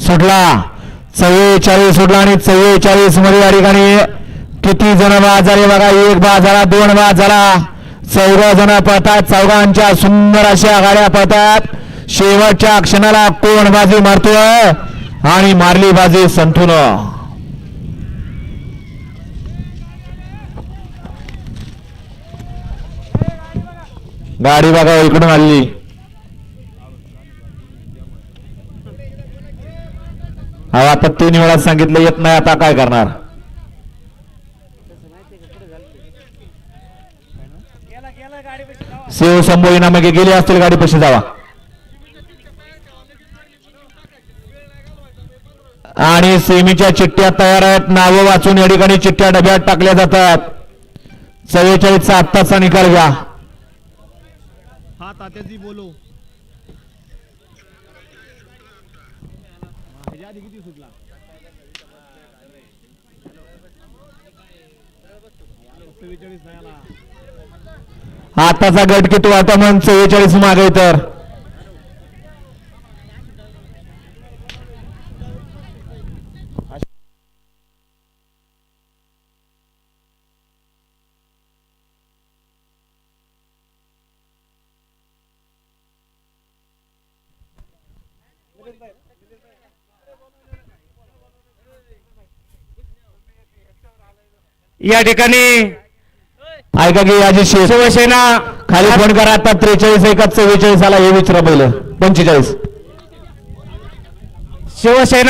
सुटला चव्वेचाळीस सुटला आणि चव्वेचाळीसमध्ये या ठिकाणी किती जण बाद झाले बघा? एक बाद झाला दोन बाद झाला. चौघ जण पळतात चौघांच्या सुंदर अशा गाड्या पळतात. शेवटच्या क्षणाला कोण बाजी मारतोय? आणि मारली बाजी संतून गाडी बघा इकडून आली. अहो आता तीन वेळा सांगितलं येत नाही आता काय करणार? शिव संभोई नामके गेले असतील गाडी पशी जावा. आणि सेमीच्या चिठ्ठ्या तयार आहेत नावं वाचून या ठिकाणी चिठ्ठ्या डब्यात टाकल्या जातात. चव्वेचाळीसचा आत्ताचा निकाल घ्या. हा तात्याजी बोलो. ह्याच्या आधी किती सुटला? आताचा गट किती आता मग चव्वेचाळीस मागे तर. या ठिकाणी ऐका की याची शिवसेना खाली फोन करा आता त्रेचाळीस एका चव्वेचाळीस आला हे विचारा पहिलं. पंचेचाळीस. शिवसेना